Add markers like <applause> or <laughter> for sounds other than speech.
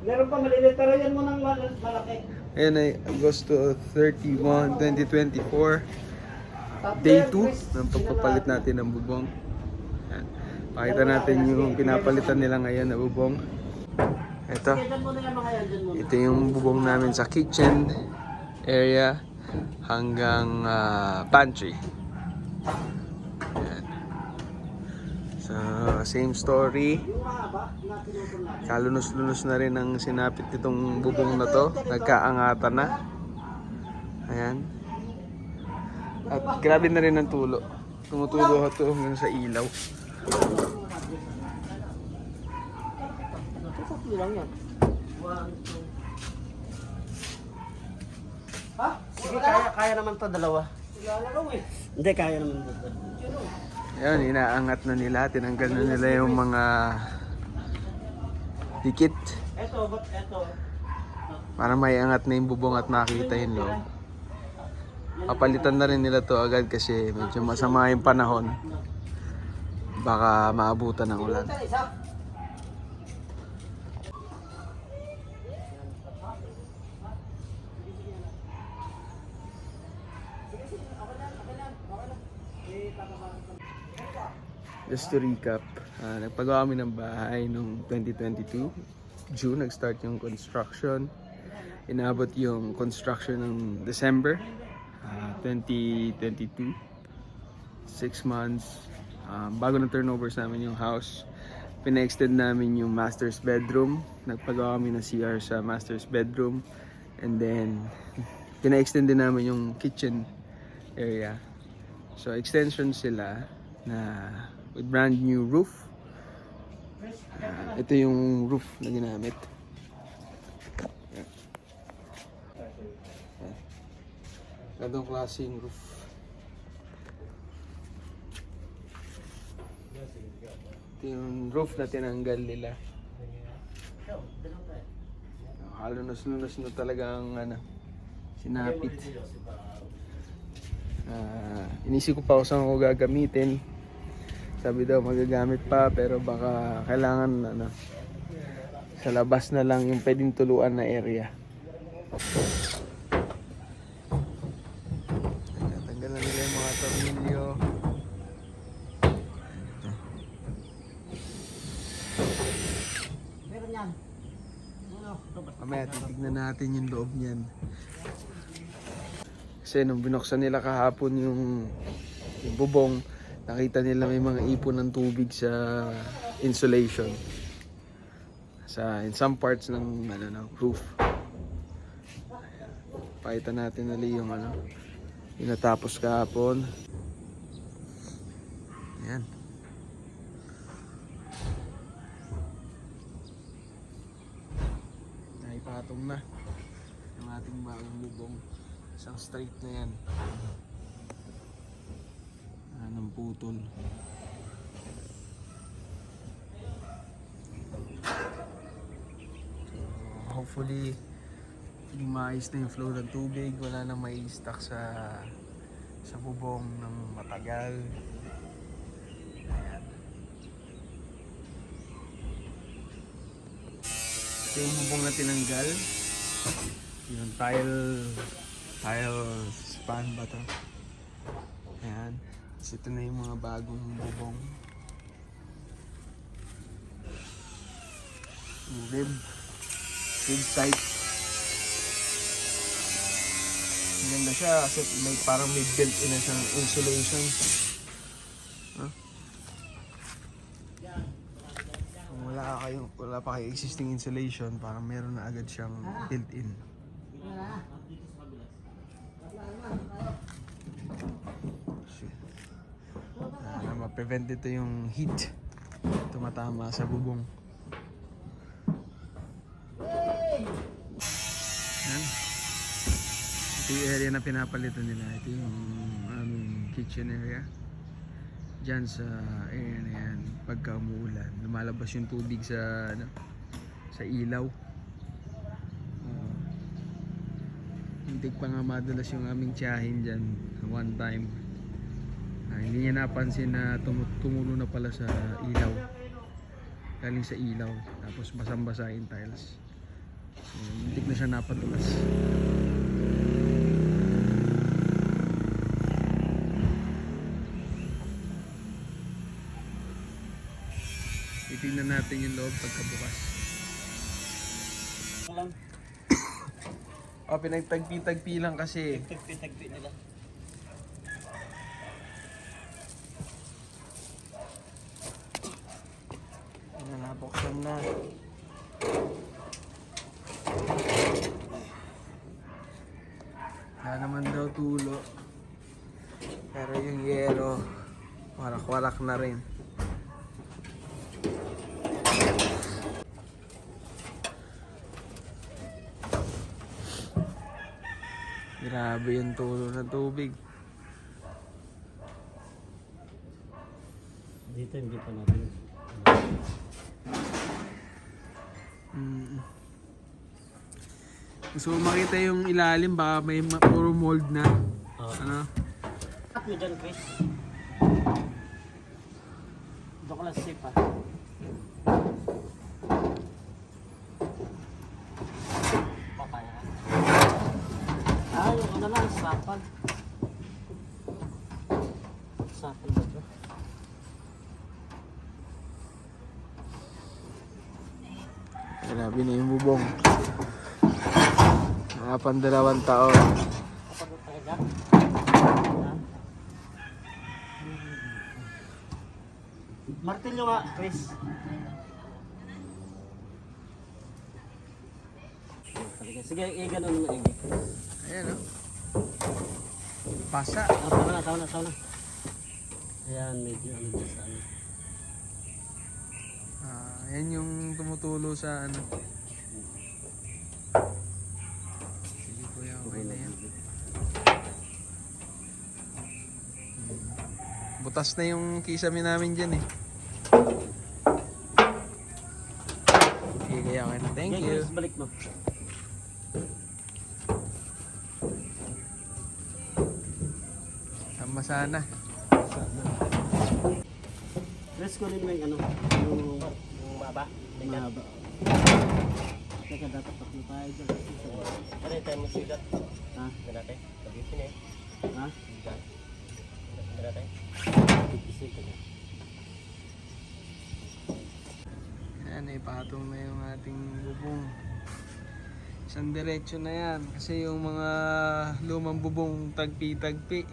Meron pa malilit, pero yan mo nang mal- malaki. Ayan ay Agosto 31, 2024. Top Day there, 2 Chris. ng pagpapalit natin ng bubong. Ayan. Pakita natin yung pinapalitan nila ngayon na bubong. Ito. Ito yung bubong namin sa kitchen area hanggang ah, pantry. So, same story. Kalunos-lunos na rin ang sinapit nitong bubong na to. Nagkaangatan na. Ayan. At grabe na rin ang tulo. Tumutulo ito hanggang sa ilaw. Yan. Ha? Sige, kaya, kaya naman to dalawa. Lalaro eh. Hindi, kaya naman to. Ayan, inaangat na nila. Tinanggal na nila yung mga dikit. Para may angat na yung bubong at makita yung loob. Papalitan na rin nila to agad kasi medyo masama yung panahon. Baka maabutan ng ulan. Just to recap, ah, nagpagawa kami ng bahay noong 2022. June, nag-start yung construction. Inabot yung construction ng December ah, 2022. Six months. Um, bago na turnovers namin yung house, pina-extend namin yung master's bedroom. Nagpagawa kami ng CR sa master's bedroom. And then, <laughs> pina-extend din namin yung kitchen area. So, extension sila na with brand new roof. Ah, ito yung roof na ginamit. Ganitong klaseng roof. Ito yung roof na tinanggal nila. Halunos-lunos na talaga ang ano, sinapit. Ah, inisip ko pa kung saan ko gagamitin. Sabi daw magagamit pa pero baka kailangan ano sa labas na lang yung pwedeng tuluan na area. Tanggal na nila yung mga tornilyo. Meron yan. Mamaya titignan natin yung loob niyan. Kasi nung binuksan nila kahapon yung, yung bubong, nakita nila may mga ipon ng tubig sa insulation. Sa in some parts ng ano ng roof. Pakita natin ulit yung ano, yung natapos kahapon. Yan. Naipatong na ang ating bagong bubong. Isang straight na yan. Anong putol. Hopefully, maayos na yung flow ng tubig. Wala nang may stuck sa sa bubong ng matagal. Ayan. Ito yung bubong na tinanggal. Yung tile tile span ba to? Tapos ito na yung mga bagong bubong. Rib. Rib type. Maganda siya kasi may parang may built-in na siyang insulation. Huh? Kung wala ka kayo, wala pa kayo existing insulation, parang meron na agad siyang built-in. Para ma-prevent ito yung heat tumatama sa bubong. Yan. Ito yung area na pinapalitan nila. Ito yung aming kitchen area. Diyan sa area na yan, pagka umuulan, lumalabas yung tubig sa ano, sa ilaw. Uh, hindi pa nga madalas yung aming tiyahin dyan one time. Ah, hindi niya napansin na tumu- tumulo na pala sa ilaw. Galing sa ilaw. Tapos basang-basa yung tiles. Hindi na siya napatulas. Titingnan natin yung loob pagkabukas. lang. <coughs> Oh, pinagtagpi-tagpi lang kasi. Tagpi-tagpi nila. Na, buksan na. Wala naman daw tulo. Pero yung yero, warak-warak na rin. Grabe yung tulo ng tubig. Dito hindi pa natin. Mo makita yung ilalim, baka may ma- puro mold na. Oo. Ano? At mo dyan, Chris. Doon ko lang safe ah. Papaya. Ah, yung ano lang, sapag. Sapag ba ito? Grabe na yung bubong. Mga pandalawang taon. Martilyo nga, Chris. Sige, i-ganon mo maigi. Ayan o. Pasa. Ah, tama na, tama na, tama na. Ayan, medyo ano dyan sa ano. Ah, ayan yung tumutulo sa ano. Sige kuya, okay na yan. Butas na yung kisame namin dyan eh. Sige kaya okay na. Thank you. Balik mo. Sama sana. Chris, kunin mo yung ano, yung maba. mahaba. Teka, dapat tatlo tayo dyan. Ano yung time sugat? Ha? Natin? Sabihin eh. Ha? Sugat. Ano natin? Tipisik ka dyan. Ayan, ipatong na yung ating bubong. Isang diretso na yan. Kasi yung mga lumang bubong tagpi-tagpi.